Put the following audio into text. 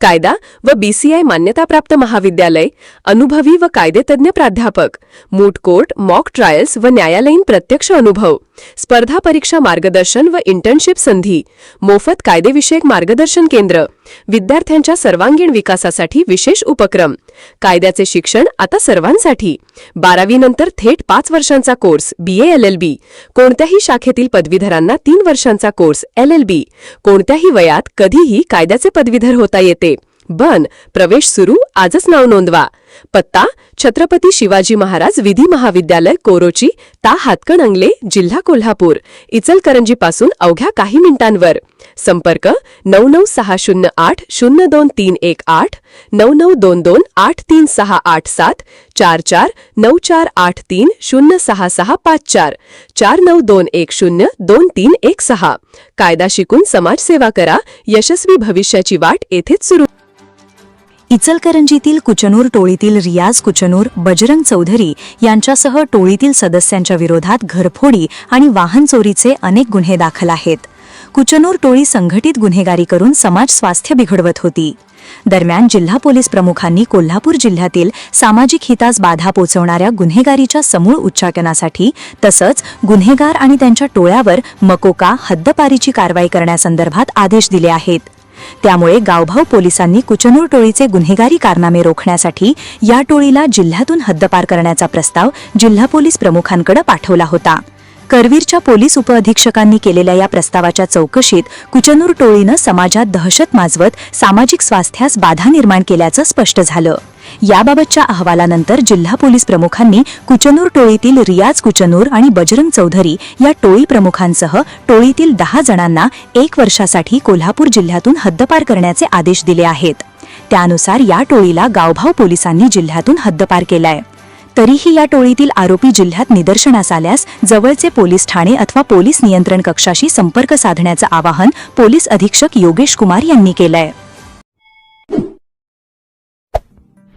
कायदा व बीसीआय मान्यताप्राप्त महाविद्यालय अनुभवी व कायदेतज्ञ प्राध्यापक मूट कोर्ट मॉक ट्रायल्स व न्यायालयीन प्रत्यक्ष अनुभव. स्पर्धा परीक्षा मार्गदर्शन व इंटर्नशिप संधी मोफत कायदेविषयक मार्गदर्शन केंद्र विद्यार्थ्यांच्या सर्वांगीण विकासासाठी विशेष उपक्रम कायद्याचे शिक्षण आता सर्वांसाठी. बारावीनंतर थेट पाच वर्षांचा course B L L B कोणत्याही शाखेतील पदवीधरांना तीन वर्षांचा कोर्स एल एल बी कोणत्याही वयात कधीही कायद्याचे पदवीधर होता येते. बन प्रवेश सुरू आजच नाव नोंदवा. पत्ता छत्रपती शिवाजी महाराज विधी महाविद्यालय कोरोची ता हातकणंगले जिल्हा कोल्हापूर इचलकरंजीपासून अवघ्या काही मिनिटांवर. संपर्क नऊ नऊ सहा शून्य आठ शून्य दोन तीन एक आठ नऊ नऊ दोन दोन आठ तीन सहा आठ सात चार चार नऊ चार आठ तीन शून्य सहा सहा पाच चार चार नऊ दोन एक शून्य दोन तीन एक सहा. कायदा शिकून समाजसेवा करा यशस्वी भविष्याची वाट येथेच सुरू इचलकरंजीतील कुचनूर टोळीतील रियाज कुचनूर बजरंग चौधरी यांच्यासह टोळीतील सदस्यांच्या विरोधात घरफोडी आणि वाहन चोरीचे अनेक गुन्हे दाखल आहेत. कुचनूर टोळी संघटित गुन्हेगारी करून समाज स्वास्थ्य बिघडवत होती. दरम्यान जिल्हा पोलीस प्रमुखांनी कोल्हापूर जिल्ह्यातील सामाजिक हितास बाधा पोचवणाऱ्या गुन्हेगारीच्या समूळ उच्चाटनासाठी तसंच गुन्हेगार आणि त्यांच्या टोळ्यावर मकोका हद्दपारीची कारवाई करण्यासंदर्भात आदेश दिले आहेत. त्यामुळे गावभाव पोलिसांनी कुचनूर टोळीचे गुन्हेगारी कारनामे रोखण्यासाठी या टोळीला जिल्ह्यातून हद्दपार करण्याचा प्रस्ताव जिल्हा पोलीस प्रमुखांकडे पाठवला होता. करवीरच्या पोलीस उपअधीक्षकांनी केलेल्या या प्रस्तावाच्या चौकशीत कुचनूर टोळीनं समाजात दहशत माजवत सामाजिक स्वास्थ्यास बाधा निर्माण केल्याचं स्पष्ट झालं. याबाबतच्या अहवालानंतर जिल्हा पोलीस प्रमुखांनी कुचनूर टोळीतील रियाज कुचनूर आणि बजरंग चौधरी या टोळी प्रमुखांसह टोळीतील दहा जणांना एक वर्षासाठी कोल्हापूर जिल्ह्यातून हद्दपार करण्याचे आदेश दिले आहेत. त्यानुसार या टोळीला गावभाव पोलिसांनी जिल्ह्यातून हद्दपार केलाय. तरीही या टोळीतील आरोपी जिल्ह्यात निदर्शनास आल्यास जवळचे पोलीस ठाणे अथवा पोलीस नियंत्रण कक्षाशी संपर्क साधण्याचं आवाहन पोलीस अधीक्षक योगेश कुमार यांनी केलंय.